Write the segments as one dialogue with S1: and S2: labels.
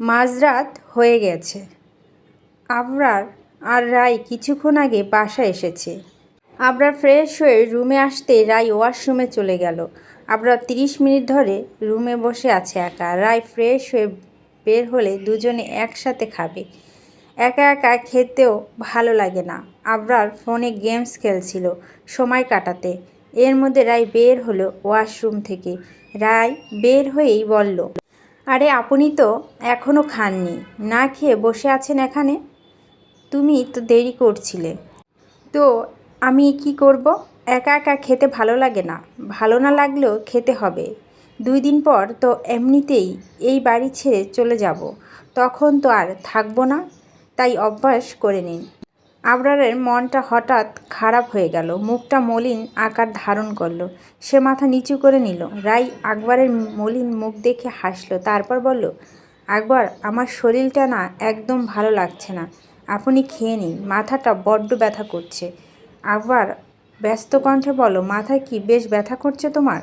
S1: মাঝরাত হয়ে গেছে। আবরার আর রাই কিছুক্ষণ আগে বাসায় এসেছে। আবরার ফ্রেশ হয়ে রুমে আসতে রাই ওয়াশরুমে চলে গেল। আবরার তিরিশ মিনিট ধরে রুমে বসে আছে একা। রায় ফ্রেশ হয়ে বের হলে দুজনে একসাথে খাবে। একা একা খেতেও ভালো লাগে না। আবরার ফোনে গেমস খেলছিল সময় কাটাতে। এর মধ্যে রায় বের হলো ওয়াশরুম থেকে। রায় বের হয়েই বলল আরে আপনি তো এখনও খাননি, না খেয়ে বসে আছেন এখানে? তুমি তো দেরি করছিলে। তো আমি কি করব? একা একা খেতে ভালো লাগে না, ভালো না লাগলেও খেতে হবে। দুই দিন পর তো এমনিতেই এই বাড়ি ছেড়ে চলে যাব, তখন তো আর থাকব না। তাই অভ্যাস করে নিন। আবরারের মনটা হঠাৎ খারাপ হয়ে গেল। মুখটা মলিন আকার ধারণ করল। সে মাথা নিচু করে নিল। রাই আকবরের মলিন মুখ দেখে হাসলো। তারপর বলল, আকবর, আমার শরীরটা না একদম ভালো লাগছে না। আপনি খেয়ে নিন। মাথাটা বড্ড ব্যথা করছে। আকবর ব্যস্ত কণ্ঠে বলো মাথায় কি বেশ ব্যথা করছে তোমার?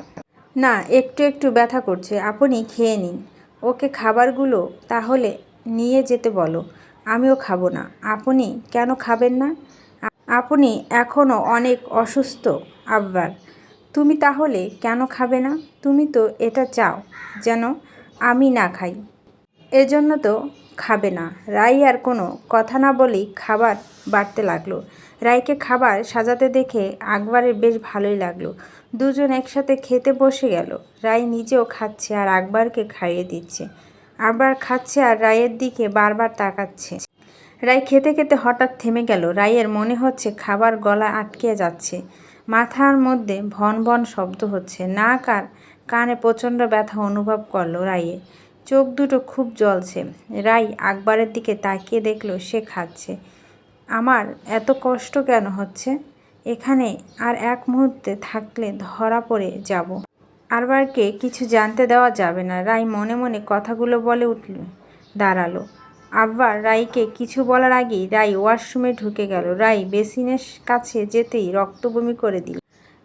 S1: না, একটু একটু ব্যথা করছে। আপনি খেয়ে নিন। ওকে খাবারগুলো তাহলে নিয়ে যেতে বলো। আমিও খাব না। আপনি কেন খাবেন না? আপনি এখনও অনেক অসুস্থ আব্বার তুমি তাহলে কেন খাবে না? তুমি তো এটা চাও যেন আমি না খাই। এজন্য তো খাবে না। রাই আর কোনো কথা না বলেই খাবার বাড়তে লাগল। রাইকে খাবার সাজাতে দেখে আকবরের বেশ ভালোই লাগল। দুজন একসাথে খেতে বসে গেল। রাই নিজেও খাচ্ছে আর আকবরকে খাইয়ে দিচ্ছে। আকবর খাচ্ছে আর রায়ের দিকে বারবার তাকাচ্ছে। রায় খেতে খেতে হঠাৎ থেমে গেল। রায়ের মনে হচ্ছে খাবার গলা আটকে যাচ্ছে। মাথার মধ্যে ভন ভন শব্দ হচ্ছে। নাক আর কানে প্রচণ্ড ব্যথা অনুভব করল রাইয়ে চোখ দুটো খুব জ্বলছে। রাই আকবরের দিকে তাকিয়ে দেখল সে খাচ্ছে। আমার এত কষ্ট কেন হচ্ছে? এখানে আর এক মুহূর্তে থাকলে ধরা পড়ে যাব। আরবারকে কিছু জানতে দেওয়া যাবে না। রাই মনে মনে কথাগুলো বলে উঠল, দাঁড়াল। আব্বার রাইকে কিছু বলার আগেই রাই ওয়াশরুমে ঢুকে গেল। রাই বেসিনের কাছে যেতেই রক্ত বমি করে দিল।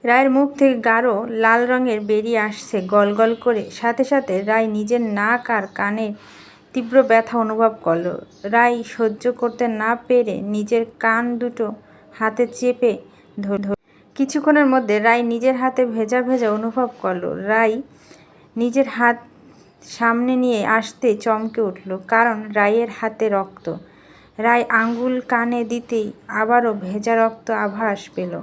S1: রায়ের মুখ থেকে গাঢ় লাল রঙের বেরিয়ে আসছে গলগল করে। সাথে সাথে রায় নিজের নাক আর কানে তীব্র ব্যথা অনুভব করল। রাই সহ্য করতে না পেরে নিজের কান দুটো হাতে চেপে ধর- কিছুক্ষণের মধ্যে রাই নিজের হাতে ভেজা ভেজা অনুভব করল। রাই নিজের হাত সামনে নিয়ে আসতে চমকে উঠল, কারণ রায়ের হাতে রক্ত। রায় আঙ্গুল কানে দিতেই আবারও ভেজা রক্ত আভাস পেল।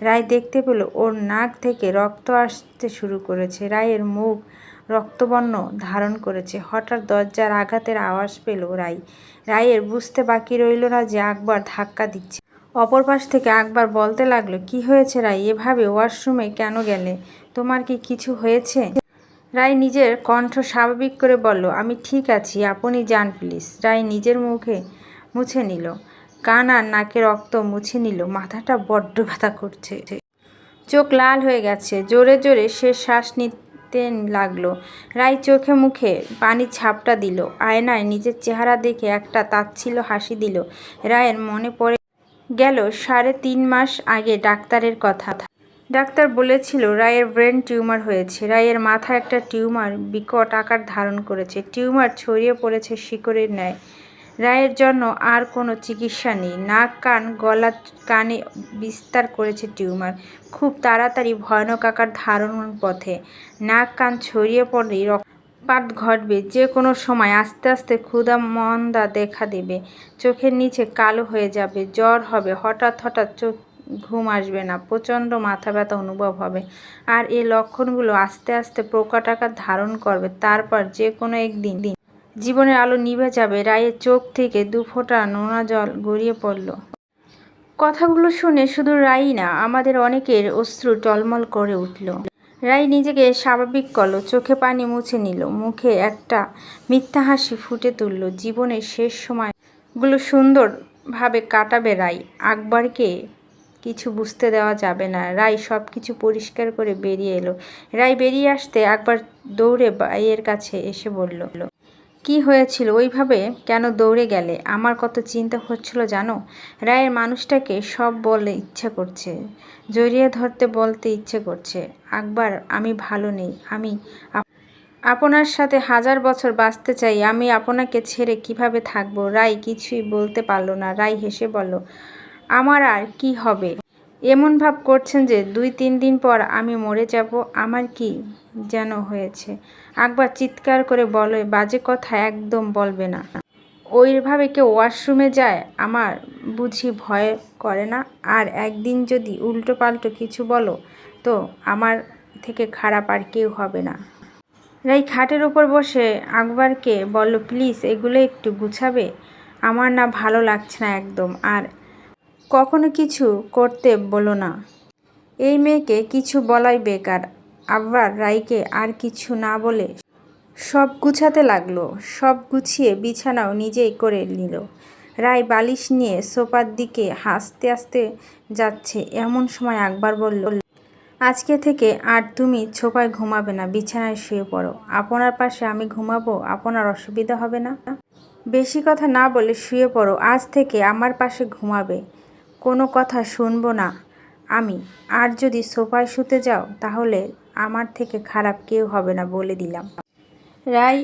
S1: রায় দেখতে পেল, ওর নাক থেকে রক্ত আসতে শুরু করেছে। রায়ের মুখ রক্তবর্ণ ধারণ করেছে। হঠাৎ দরজার আঘাতের আওয়াজ পেল রায় রায়ের বুঝতে বাকি রইল না যে আকবর ধাক্কা দিচ্ছে। অপর পাশ থেকে আকবর বলতে লাগল, কি হয়েছে রায় এভাবে ওয়াশরুমে কেন গেলে? তোমার কি কিছু হয়েছে? রায় নিজের কণ্ঠ স্বাভাবিক করে বলল, আমি ঠিক আছি, আপনি যান প্লিজ। রায় নিজের মুখে মুছে নিল, কান আর নাকে রক্ত মুছে নিল, মাথাটা বড্ড ব্যথা করছে। চোখ লাল হয়ে গেছে, জোরে জোরে সে শ্বাস নিতে লাগল। রায় চোখে মুখে পানির ছাপটা দিল, আয়নায় নিজের চেহারা দেখে একটা তাচ্ছিল হাসি দিল। রায়ের মনে পড়ে গেল সাড়ে তিন মাস আগে ডাক্তারের কথা। ডাক্তার বলেছিল, রায়ের ব্রেন টিউমার হয়েছে। রায়ের মাথায় একটা টিউমার বিকট আকার ধারণ করেছে। টিউমার ছড়িয়ে পড়েছে শিকড়ের ন্যায়। রায়ের জন্য আর কোনো চিকিৎসা নেই। নাক, কান, গলা, কানে বিস্তার করেছে টিউমার। খুব তাড়াতাড়ি ভয়ানক আকার ধারণের পথে। নাক, কান ছড়িয়ে পড়লেই রক্তপাত ঘটবে, যে কোনো সময় আস্তে আস্তে ক্ষুধা মন্দা দেখা দেবে, চোখের নিচে কালো হয়ে যাবে, জ্বর হবে, হঠাৎ হঠাৎ চোখ ঘুম আসবে না, প্রচণ্ড মাথা ব্যথা অনুভব হবে। আর এই লক্ষণগুলো আস্তে আস্তে প্রকট আকার ধারণ করবে, তারপর যে কোনো একদিন। দিন জীবনের আলো নিভে যাবে, রায়ের চোখ থেকে দু ফোঁটা নোনা জল গড়িয়ে পড়ল। কথাগুলো শুনে শুধু রাই না, আমাদের অনেকের অশ্রু টলমল করে উঠল। রাই নিজেকে স্বাভাবিক করল চোখে পানি মুছে নিল, মুখে একটা মিথ্যা হাসি ফুটে তুলল, জীবনের শেষ সময়গুলো সুন্দরভাবে কাটাবে রাই। আকবরকে কিছু বুঝতে দেওয়া যাবে না, রাই সব কিছু পরিষ্কার করে বেরিয়ে এলো। রাই বেরিয়ে আসতে একবার দৌড়ে বাইয়ের কাছে এসে বলল কি হয়েছিল? ওইভাবে কেন দৌড়ে গেলে? আমার কত চিন্তা হচ্ছিল জানো? রায়ের মানুষটাকে সব বলে ইচ্ছে করছে, জড়িয়ে ধরতে বলতে ইচ্ছে করছে, আকবর, আমি ভালো নেই, আমি আপনার সাথে হাজার বছর বাঁচতে চাই, আমি আপনাকে ছেড়ে কীভাবে থাকব? রায় কিছুই বলতে পারল না। রাই হেসে বলল, আমার আর কি হবে? এমন ভাব করছেন যে দুই তিন দিন পর আমি মরে যাব, আমার কি যেন হয়েছে? আকবর চিৎকার করে বলে, বাজে কথা একদম বলবে না। ওইভাবে কেউ ওয়াশরুমে যায়, আমার বুঝি ভয় করে না? আর একদিন যদি উল্টো পাল্টো কিছু বলো, তো আমার থেকে খারাপ আর কেউ হবে না। রাই খাটের ওপর বসে আকবরকে বলল, প্লিজ এগুলো একটু গুছাবে? আমার না ভালো লাগছে না একদম। আর কখনো কিছু করতে বলো না। এই মেয়েকে কিছু বলাই বেকার। আব্বার রাইকে আর কিছু না বলে সব গুছাতে লাগল। সব গুছিয়ে বিছানাও নিজেই করে নিল। রায় বালিশ নিয়ে সোপার দিকে হাসতে হাসতে যাচ্ছে। এমন সময় আকবর বলল, আজকে থেকে আর তুমি ছোপায় ঘুমাবে না, বিছানায় শুয়ে পড়ো। আপনার পাশে আমি ঘুমাবো, আপনার অসুবিধা হবে না। বেশি কথা না বলে শুয়ে পড়ো। আজ থেকে আমার পাশে ঘুমাবে। কোনো কথা শুনব না। আমি, আর যদি সোফায় শুতে যাও, তাহলে আমার থেকে খারাপ কেউ হবে না বলে দিলাম। রায়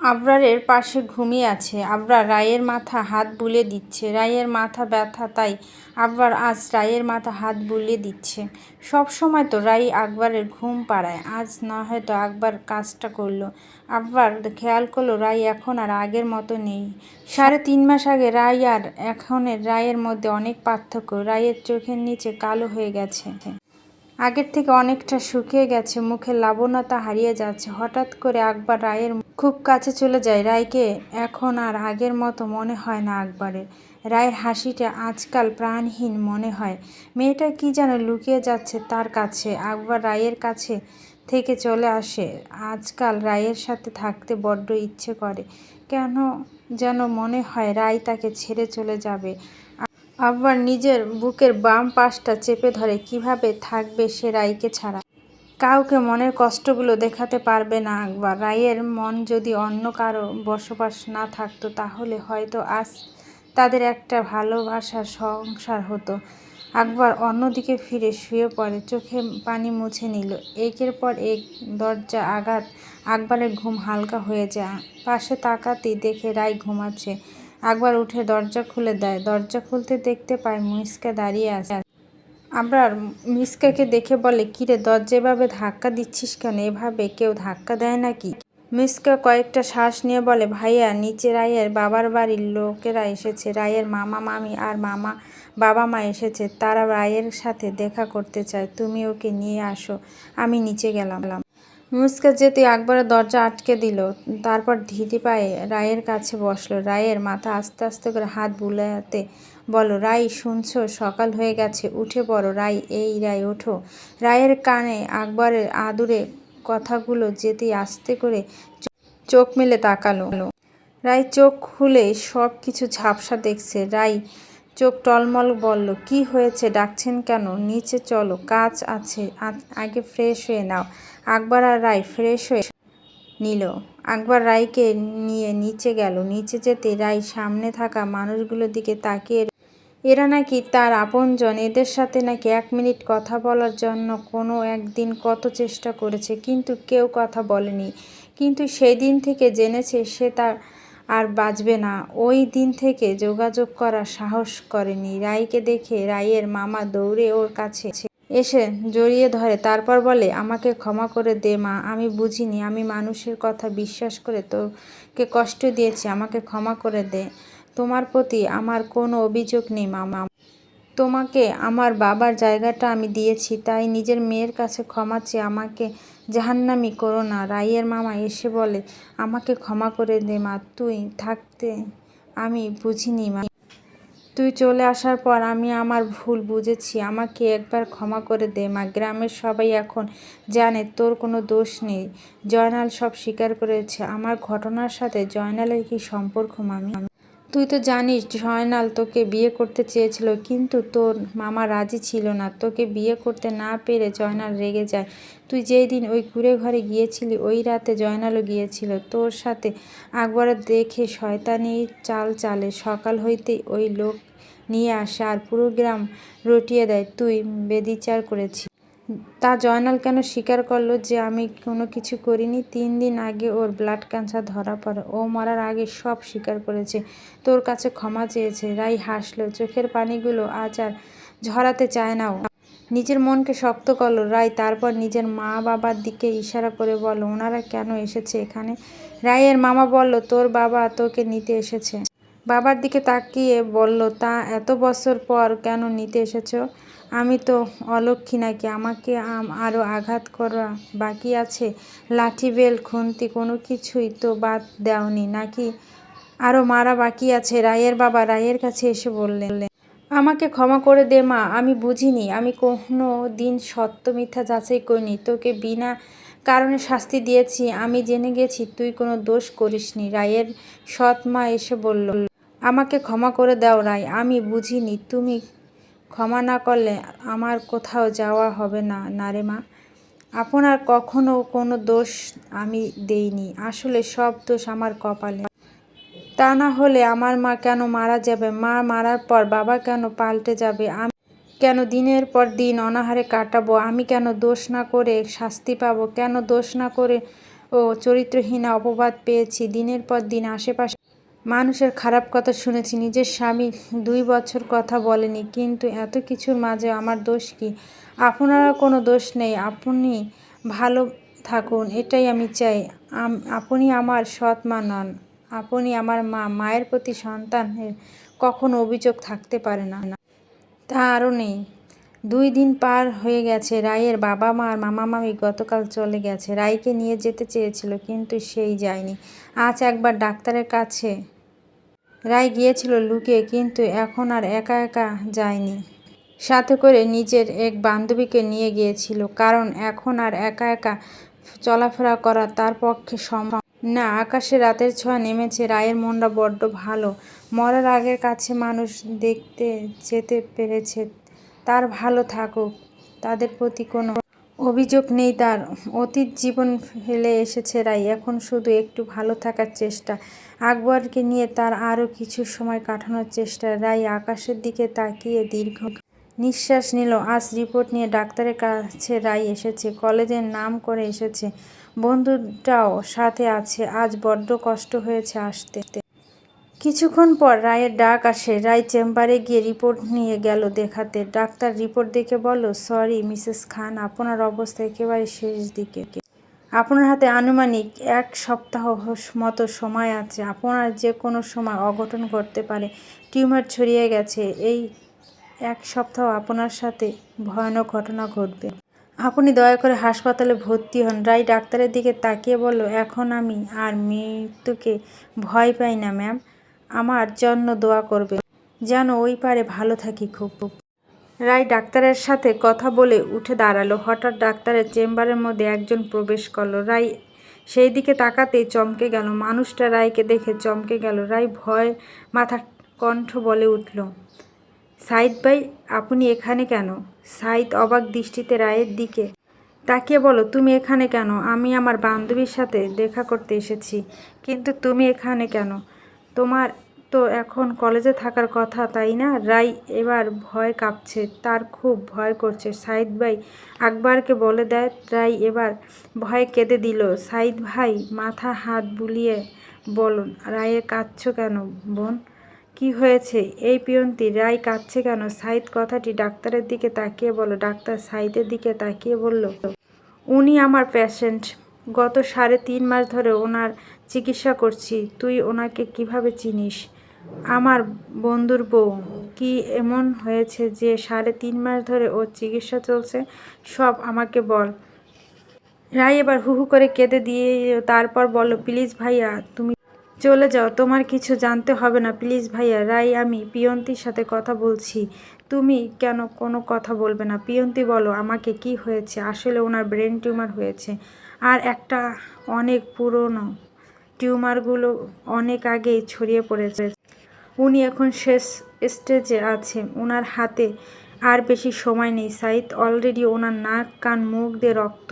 S1: আবরারের পাশে ঘুমিয়ে আছে। আবরার রায়ের মাথা হাত বুলে দিচ্ছে। রায়ের মাথা ব্যথা, তাই আবরার আজ রায়ের মাথা হাত বুলিয়ে দিচ্ছে। সব সময় তো রাই আকবরের ঘুম পাড়ায়। আজ না হয়তো আকবর কাজটা করল। আবরার খেয়াল করল রাই এখন আর আগের মতো নেই। সাড়ে তিন মাস আগে রাই আর এখনের রায়ের মধ্যে অনেক পার্থক্য। রায়ের চোখের নিচে কালো হয়ে গেছে। আগের থেকে অনেকটা শুকিয়ে গেছে, মুখের লাবণ্যতা হারিয়ে যাচ্ছে। হঠাৎ করে আকবর রায়ের খুব কাছে চলে যায়। রায়কে এখন আর আগের মতো মনে হয় না আকবরের। রায়ের হাসিটা আজকাল প্রাণহীন মনে হয়। মেয়েটা কি যেন লুকিয়ে যাচ্ছে তার কাছে। আকবর রায়ের কাছে থেকে চলে আসে। আজকাল রায়ের সাথে থাকতে বড্ড ইচ্ছে করে। কেন যেন মনে হয় রায় তাকে ছেড়ে চলে যাবে। আবার নিজের বুকের বাম পাশটা চেপে ধরে, কীভাবে থাকবে সে রায়কে ছাড়া? কাউকে মনের কষ্টগুলো দেখাতে পারবে না একবার রায়ের মন যদি অন্য কারও বসবাস না থাকতো, তাহলে হয়তো আজ তাদের একটা ভালোবাসার সংসার হতো। আকবর অন্যদিকে ফিরে শুয়ে পড়ে, চোখে পানি মুছে নিল। একের পর এক দরজা আঘাত আকবরের ঘুম হালকা হয়ে যায়। পাশে তাকাতেই দেখে রায় ঘুমাচ্ছে। আকবর উঠে দরজা খুলে দেয়। দরজা খুলতে দেখতে পায় মুইসকা দাঁড়িয়ে আছে। আবরার মিসকাকে দেখে বলে, কিরে, দরজা এভাবে ধাক্কা দিচ্ছিস কেন? এভাবে কেউ ধাক্কা দেয় নাকি? মিসকা কয়েকটা শ্বাস নিয়ে বলে, ভাইয়া, নিচে রায়ের বাবার বাড়ির লোকেরা এসেছে। রায়ের মামা, মামি আর মামা, বাবা মা এসেছে। তারা রায়ের সাথে দেখা করতে চায়। তুমি ওকে নিয়ে আসো। আমি নিচে গেলাম। মুস্কা যেতে আকবরের দরজা আটকে দিল। তারপর ধীরে পায়ে রায়ের কাছে বসল। রায়ের মাথা আস্তে আস্তে করে হাত বুলাতে বলো রাই শুনছো? সকাল হয়ে গেছে। উঠে পড়ো। রাই এই রায়, ওঠো। রায়ের কানে আকবরের আদুরে কথাগুলো যেতে আস্তে করে চোখ মেলে তাকালো। রাই চোখ খুলে সব কিছু ঝাপসা দেখছে। রাই চোখ টলমল বলল, কি হয়েছে? ডাকছেন কেন? নিচে চলো। কাজ আছে। আগে ফ্রেশ হয়ে নাও। আকবর আর রায় ফ্রেশ হয়ে নিল। আকবর রায়কে নিয়ে নিচে গেল। নিচে যেতে রায় সামনে থাকা মানুষগুলোর দিকে তাকিয়ে এরা নাকি তার আপনজন, এদের সাথে নাকি এক মিনিট কথা বলার জন্য কোনো একদিন কত চেষ্টা করেছে, কিন্তু কেউ কথা বলেনি। কিন্তু সেই দিন থেকে জেনেছে সে তার আর বাঁচবে না। ওই দিন থেকে যোগাযোগ করার সাহস করেনি। রায়কে দেখে রায়ের মামা দৌড়ে ওর কাছে এসে জড়িয়ে ধরে, তারপর বলে, আমাকে ক্ষমা করে দে মা, আমি বুঝিনি, আমি মানুষের কথা বিশ্বাস করে তোকে কষ্ট দিয়েছি, আমাকে ক্ষমা করে দে। তোমার প্রতি আমার কোনো অভিযোগ নেই মামা। তোমাকে আমার বাবার জায়গাটা আমি দিয়েছি, তাই নিজের মেয়ের কাছে ক্ষমা চেয়ে আমাকে জাহান্নামি করো না। রাইয়ের মামা এসে বলে, আমাকে ক্ষমা করে দে মা, তুই থাকতে আমি বুঝিনি মা। তুই চলে আসার পর আমি আমার ভুল বুঝেছি। আমাকে একবার ক্ষমা করে দে মা। গ্রামের সবাই এখন জানে তোর কোনো দোষ নেই। জয়নাল সব স্বীকার করেছে। আমার ঘটনার সাথে জয়নালের কি সম্পর্ক, মামি? তুই তো জানিস জয়নাল তোকে বিয়ে করতে চেয়েছিল, কিন্তু তোর মামা রাজি ছিল না। তোকে বিয়ে করতে না পেরে জয়নাল রেগে যায়। তুই যেই দিন ওই কুড়ে ঘরে গিয়েছিলি, ওই রাতে জয়নালও গিয়েছিল। তোর সাথে আকবরের দেখে শয়তানি চাল চালে, সকাল হইতেই ওই লোক নিয়ে আসে আর পুরো গ্রাম রটিয়ে দেয়। তুই বেদিচার করেছিস। তা জয়নাল কেন স্বীকার করল যে আমি কোনো কিছু করিনি? তিন দিন আগে ওর ব্লাড ক্যান্সার ধরা পড়ে। ও মরার আগে সব স্বীকার করেছে। তোর কাছে ক্ষমা চেয়েছে। রাই হাসলো। চোখের পানিগুলো আজ আর ঝরাতে চায় না নিজের মনকে শক্ত করল। রাই তারপর নিজের মা বাবার দিকে ইশারা করে বলল, ওনারা কেন এসেছে এখানে? রায়ের মামা বলল, তোর বাবা তোকে নিতে এসেছে। বাবার দিকে তাকিয়ে বলল, তা এত বছর পর কেন নিতে এসেছ? আমি তো অলক্ষী নাকি? আমাকে আম- আরও আঘাত করা বাকি আছে? লাঠি, বেল, খুন্তি কোনো কিছুই তো বাদ দেওনি। নাকি আরও মারা বাকি আছে? রায়ের বাবা রায়ের কাছে এসে বললেন, আমাকে ক্ষমা করে দে মা, আমি বুঝিনি। আমি কোনো দিন সত্য মিথ্যা যাচাই করিনি। তোকে বিনা কারণে শাস্তি দিয়েছি। আমি জেনে গেছি, তুই কোনো দোষ করিসনি। রায়ের সৎ মা এসে বলল, আমাকে ক্ষমা করে দাও রায়, আমি বুঝিনি। তুমি ক্ষমা না করলে আমার কোথাও যাওয়া হবে না না রে মা। আপনার কখনো কোনো দোষ আমি দেইনি। আসলে সব দোষ আমার কপালে। তা না হলে আমার মা কেন মারা যাবে? মা মারার পর বাবা কেন পাল্টে যাবে? আমি কেন দিনের পর দিন অনাহারে কাটাবো? আমি কেন দোষ না করে শাস্তি পাবো? কেন দোষ না করে ও চরিত্রহীন অপবাদ পেয়েছি? দিনের পর দিন আশেপাশে মানুষের খারাপ কথা শুনেছি, নিজের স্বামী দুই বছর কথা বলেনি, কিন্তু এত কিছুর মাঝে আমার দোষ কি? আপনারা কোনো দোষ নেই, আপনি ভালো থাকুন, এটাই আমি চাই। আপনি আমার সৎ মা নন, আপনি আমার মা, মায়ের প্রতি সন্তানের কখনো অভিযোগ থাকতে পারে না। তা আরও নেই। দুই দিন পার হয়ে গেছে রায়ের বাবা মা আর মামা মামি গতকাল চলে গেছে। রায়কে নিয়ে যেতে চেয়েছিল কিন্তু সেই যায়নি। আজ একবার ডাক্তারের কাছে রায় গিয়েছিল লুকিয়ে কিন্তু এখন আর একা একা যায়নি। সাথে করে নিজের এক বান্ধবীকে নিয়ে গিয়েছিল। কারণ এখন আর একা একা চলাফেরা করা তার পক্ষে সম্ভব না। আকাশে রাতের ছোঁয়া নেমেছে, রায়ের মনটা বড্ড ভালো। মরার আগের কাছে মানুষ দেখতে যেতে পেরেছে তার ভালো থাকুক। তাদের প্রতি কোনো অভিযোগ নেই তার। অতীত জীবন ফেলে এসেছে রাই। এখন শুধু একটু ভালো থাকার চেষ্টা। আকবরকে নিয়ে তার আরও কিছু সময় কাটানোর চেষ্টা। রাই আকাশের দিকে তাকিয়ে দীর্ঘ নিঃশ্বাস নিল। আজ রিপোর্ট নিয়ে ডাক্তারের কাছে রাই এসেছে। কলেজের নাম করে এসেছে। বন্ধুটাও সাথে আছে। আজ বড্ড কষ্ট হয়েছে আসতে। কিছুক্ষণ পর রায়ের ডাক আসে। রায় চেম্বারে গিয়ে রিপোর্ট নিয়ে গেল দেখাতে। ডাক্তার রিপোর্ট দেখে বলল, সরি, মিসেস খান, আপনার অবস্থা একেবারে শেষ দিকে। আপনার হাতে আনুমানিক এক সপ্তাহ মতো সময় আছে। আপনার যে কোনো সময় অঘটন ঘটতে পারে। টিউমার ছড়িয়ে গেছে। এই এক সপ্তাহ আপনার সাথে ভয়ানক ঘটনা ঘটবে। আপনি দয়া করে হাসপাতালে ভর্তি হন। রাই ডাক্তারের দিকে তাকিয়ে বলল, এখন আমি আর মৃত্যুকে ভয় পাই না, ম্যাম। আমার জন্য দোয়া করবে, যেন ওই পারে ভালো থাকি খুব। রায় ডাক্তারের সাথে কথা বলে উঠে দাঁড়াল। হঠাৎ ডাক্তারের চেম্বারের মধ্যে একজন প্রবেশ করল। রায় সেই দিকে তাকাতেই চমকে গেল। মানুষটা রায়কে দেখে চমকে গেল। রায় ভয়, মাথা কণ্ঠ বলে উঠল, সাইদ ভাই, আপনি এখানে কেন? সাইদ অবাক দৃষ্টিতে রায়ের দিকে তাকিয়ে বলো, তুমি এখানে কেন? আমি আমার বান্ধবীর সাথে দেখা করতে এসেছি, কিন্তু তুমি এখানে কেন? তোমার তো এখন কলেজে থাকার কথা, তাই না? রাই এবার ভয় কাঁপছে, তার খুব ভয় করছে। সাইদ ভাই আকবরকে বলে দেয়, রাই এবার ভয়ে কেঁদে দিল। সাইদ ভাই মাথা হাত বুলিয়ে বলুন রায়ে কাঁদছ কেন বোন? কি হয়েছে? এই পিয়ন্তি রায় কাঁদছে কেন? সাইদ কথাটি ডাক্তারের দিকে তাকিয়ে বলো ডাক্তার সাইদের দিকে তাকিয়ে বলল, উনি আমার পেশেন্ট গত সাড়ে তিন মাস ধরে ওনার চিকিৎসা করছি। তুই ওনাকে কীভাবে চিনিস? আমার বন্ধুর বউ। কি এমন হয়েছে যে সাড়ে তিন মাস ধরে ওর চিকিৎসা চলছে? সব আমাকে বল। রায় এবার হু হু করে কেঁদে দিয়ে তারপর বলল, প্লিজ ভাইয়া, তুমি চলে যাও। তোমার কিছু জানতে হবে না। প্লিজ ভাইয়া রাই আমি পিয়ন্তির সাথে কথা বলছি। তুমি কেন কোনো কথা বলবে না? পিয়ন্তি বলো, আমাকে কি হয়েছে? আসলে ওনার ব্রেন টিউমার হয়েছে। আর একটা অনেক পুরনো টিউমারগুলো অনেক আগেই ছড়িয়ে পড়েছে। উনি এখন শেষ স্টেজে আছে ওনার হাতে আর বেশি সময় নেই। সাইদ অলরেডি ওনার নাক, কান, মুখ দিয়ে রক্ত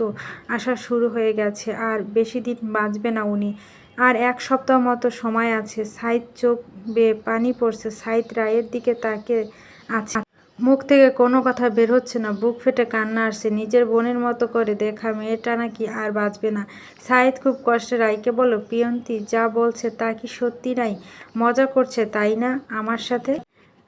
S1: আসা শুরু হয়ে গেছে আর বেশি দিন বাঁচবে না উনি। আর এক সপ্তাহ মতো সময় আছে। সাইদ চোখ বেয়ে পানি পড়ছে। সাইদ রায়ের দিকে তাকে আছে। মুখ থেকে কোনো কথা বের হচ্ছে না, বুক ফেটে কান্না আসছে, নিজের বোনের মতো করে দেখা মেয়েটা নাকি আর বাঁচবে না। সাইদ খুব কষ্টে রাইকে বলো পিয়ন্তি, যা বলছে তা কি সত্যি নাই মজা করছে, তাই না আমার সাথে?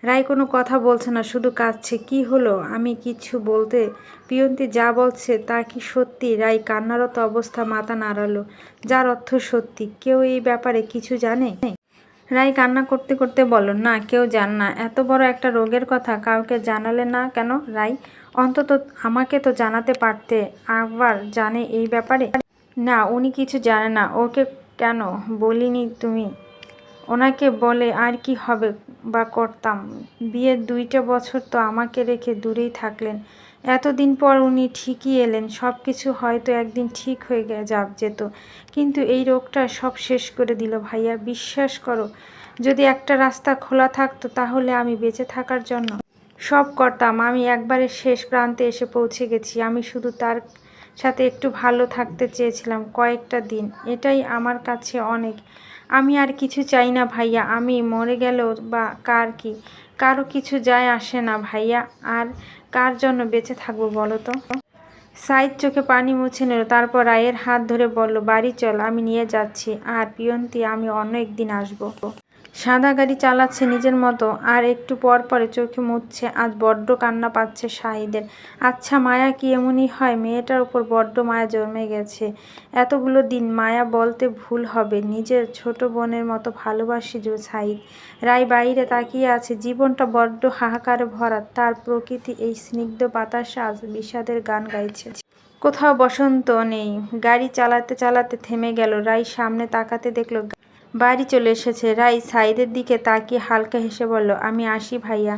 S1: রায় কোনো কথা বলছে না, শুধু কাঁদছে, কি হলো? আমি কিছু বলতে পিয়ন্তি, যা বলছে তা কি সত্যি? রায় কান্নারত অবস্থা মাথা নাড়ালো, যার অর্থ সত্যি? কেউ এই ব্যাপারে কিছু জানে? রাই কান্না করতে করতে বলল, না, কেউ জান না। এত বড় একটা রোগের কথা কাউকে জানালে না কেন রাই? অন্তত আমাকে তো জানাতে পারতে, আবার জানে এই ব্যাপারে? না, উনি কিছু জানে না। ওকে কেন বলিনি তুমি? ওনাকে বলে আর কি হবে বা করতাম। বিয়ের দুইটা বছর তো আমাকে রেখে দূরেই থাকলেন। এতদিন পর উনি ঠিকই এলেন সব কিছু হয়তো একদিন ঠিক হয়ে যাব যেত। কিন্তু এই রোগটা সব শেষ করে দিল, ভাইয়া, বিশ্বাস করো, যদি একটা রাস্তা খোলা থাকতো তাহলে আমি বেঁচে থাকার জন্য সব করতাম। আমি একবারে শেষ প্রান্তে এসে পৌঁছে গেছি। আমি শুধু তার সাথে একটু ভালো থাকতে চেয়েছিলাম কয়েকটা দিন। এটাই আমার কাছে অনেক। আমি আর কিছু চাই না ভাইয়া। আমি মরে গেল বা কার কি? কারও কিছু যায় আসে না ভাইয়া। আর কার জন্য বেঁচে থাকব বলো তো? সাইদ চোখে পানি মুছে নিল, তারপর রায়ের হাত ধরে বলল, বাড়ি চল, আমি নিয়ে যাচ্ছি। আর পিয়ন্তি, আমি অন্য একদিন আসব। সাদা গাড়ি চালাচ্ছে নিজের মতো, আর একটু পর পরে চোখে মুছছে, আজ বড্ড কান্না পাচ্ছে শাহিদের। আচ্ছা মায়া কি এমনই হয়? মেয়েটার উপর বড্ড মায়া জন্মে গেছে। এতগুলো দিন মায়া বলতে ভুল হবে। নিজের ছোট বোনের মতো ভালোবাসি জো সাইদ। রায় বাইরে তাকিয়ে আছে, জীবনটা বড্ড হাহাকারে ভরা। তার প্রকৃতি এই স্নিগ্ধ বাতাসে আজ বিষাদের গান গাইছে। কোথাও বসন্ত নেই। গাড়ি চালাতে চালাতে থেমে গেল। রাই সামনে তাকাতে দেখল বাড়ি চলে এসেছে। রাই সাইদের দিকে তাকিয়ে হালকা হেসে বলল, আমি আসি ভাইয়া,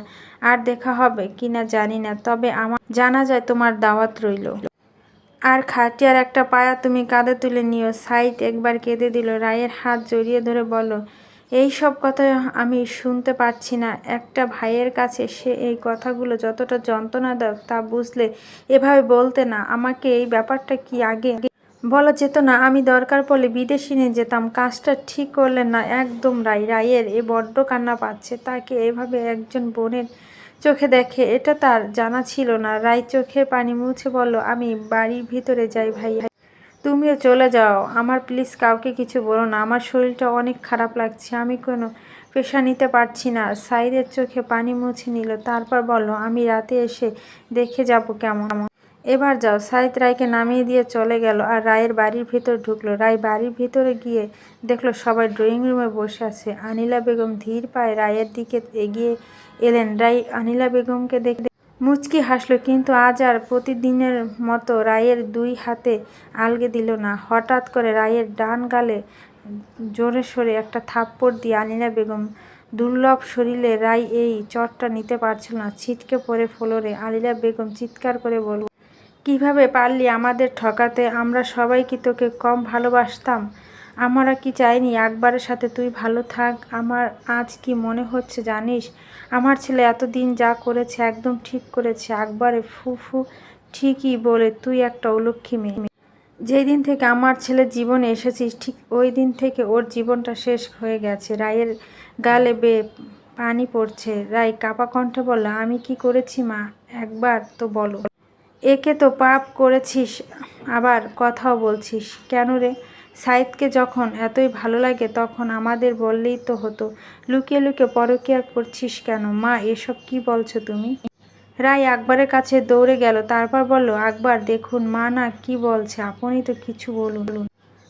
S1: আর দেখা হবে কি না জানি না, তবে আমার জানা যায় তোমার দাওয়াত রইল। আর খাটিয়ার একটা পায়া তুমি কাঁধে তুলে নিও। সাইদ একবার কেঁদে দিল। রায়ের হাত জড়িয়ে ধরে বলল, এই সব কথা আমি শুনতে পারছি না। একটা ভাইয়ের কাছে সে এই কথাগুলো যতটা যন্ত্রণা যন্ত্রণাদায়ক তা বুঝলে এভাবে বলতে না। আমাকে এই ব্যাপারটা কি আগে বলা যেত না আমি দরকার পড়লে বিদেশি নিয়ে যেতাম। কাজটা ঠিক করলেন না, একদম রাই। রায়ের এ বড্ড কান্না পাচ্ছে, তাকে এভাবে একজন বোনের চোখে দেখে, এটা তার জানা ছিল না। রাই চোখের পানি মুছে বলল, আমি বাড়ির ভিতরে যাই ভাই। তুমিও চলে যাও। আমার প্লিজ কাউকে কিছু বলো না। আমার শরীরটা অনেক খারাপ লাগছে। আমি কোনো পেশা নিতে পারছি না। সাইদের চোখে পানি মুছে নিল, তারপর বলল, আমি রাতে এসে দেখে যাব কেমন। এবার যাও। সাইদ রায়কে নামিয়ে দিয়ে চলে গেল আর রায়ের বাড়ির ভিতর ঢুকলো। রায় বাড়ির ভিতরে গিয়ে দেখল সবাই ড্রয়িং রুমে বসে আছে। আনিলা বেগম ধীর পায়ে রায়ের দিকে এগিয়ে এলেন। রায় আনিলা বেগমকে দেখে মুচকি হাসলো, কিন্তু আজ আর প্রতিদিনের মতো রায়ের দুই হাতে আলগে দিল না। হঠাৎ করে রায়ের ডান গালে জোরে সরে একটা থাপ্পড় দিয়ে আনিলা বেগম দুর্লভ শরীরে রায় এই চটটা নিতে পারছিল না। ছিটকে পড়ে ফ্লোরে। আলিলা বেগম চিৎকার করে বলল কীভাবে পারলি আমাদের ঠকাতে? আমরা সবাই কি তোকে কম ভালোবাসতাম? আমরা কি চাইনি আকবরের সাথে তুই ভালো থাক? আমার আজ কি মনে হচ্ছে জানিস? আমার ছেলে এতদিন যা করেছে একদম ঠিক করেছে। আকবরে ফু ফু, ঠিকই বলে তুই একটা অলক্ষী মেয়ে। যেই দিন থেকে আমার ছেলের জীবনে এসেছিস, ঠিক ওই দিন থেকে ওর জীবনটা শেষ হয়ে গেছে। রায়ের গালে বে পানি পড়ছে। রায় কাপা কণ্ঠে বলল, আমি কি করেছি মা? একবার তো বলো। একে তো পাপ করেছিস, আবার কথাও বলছিস। কেন রে? সাইদকে যখন এতই ভালো লাগে, তখন আমাদের বললেই তো হতো। লুকিয়ে লুকিয়ে পরকিয়া করছিস কেন? মা, এসব কি বলছো তুমি? রায় আকবরের কাছে দৌড়ে গেল, তারপর বলল, আকবর, দেখুন, মা না কি বলছে? আপনি তো কিছু বলুন।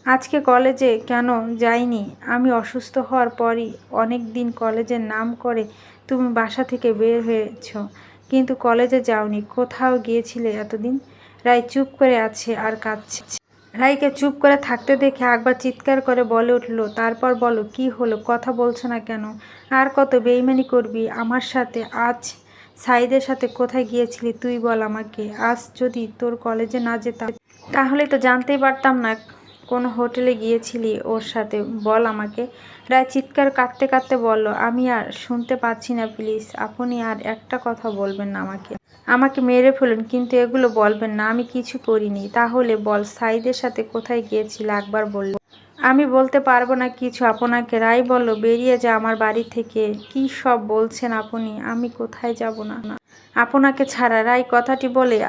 S1: আজকে কলেজে কেন যাইনি? আমি অসুস্থ হওয়ার পরই অনেক দিন কলেজের নাম করে তুমি বাসা থেকে বের হয়েছ। কিন্তু কলেজে যাওনি, কোথাও গিয়েছিলে এতদিন? রায় চুপ করে আছে আর কাঁদছে। রায়কে চুপ করে থাকতে দেখে একবার চিৎকার করে বলে উঠল, তারপর বলো, কি হলো? কথা বলছো না কেন? আর কত বেইমানি করবি? আমার সাথে, আজ সাইদের সাথে কোথায় গিয়েছিলি? তুই বল আমাকে। আজ যদি তোর কলেজে না যেতাম, তাহলে তো জানতেই পারতাম না কোনো হোটেলে গিয়েছিলি ওর সাথে? বল আমাকে। রায় চিৎকার কাঁদতে কাঁদতে বলল, আমি আর শুনতে পাচ্ছি না, প্লিজ। আপনি আর একটা কথা বলবেন না আমাকে। আমাকে মেরে ফেলুন, কিন্তু এগুলো বলবেন না। আমি কিছু করিনি। তাহলে বল, সাইদের সাথে কোথায় গিয়েছিল? একবার বলল। আমি বলতে পারব না কিছু। আপনাকে। রায় বলল, বেরিয়ে যা আমার বাড়ি থেকে। কি সব বলছেন আপনি? আমি কোথায় যাব না? না আপনাকে ছাড়া। রায় কথাটি বলে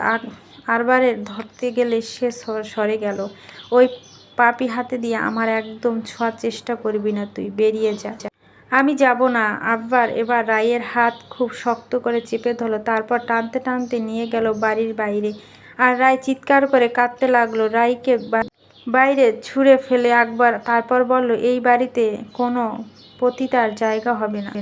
S1: আরবারের ধরতে গেলে স- সরে গেল। ওই পাপি হাতে দিয়ে আমার একদম ছোঁয়ার চেষ্টা করবি না তুই, বেরিয়ে যা। আমি যাব না। আব্বার এবার রায়ের হাত খুব শক্ত করে চেপে ধরলো, তারপর টানতে টানতে নিয়ে গেল বাড়ির বাইরে। আর রায় চিৎকার করে কাঁদতে লাগল। রায়কে বাইরে ছুঁড়ে ফেলে একবার, তারপর বলল, এই বাড়িতে কোনো পতিতার জায়গা হবে না।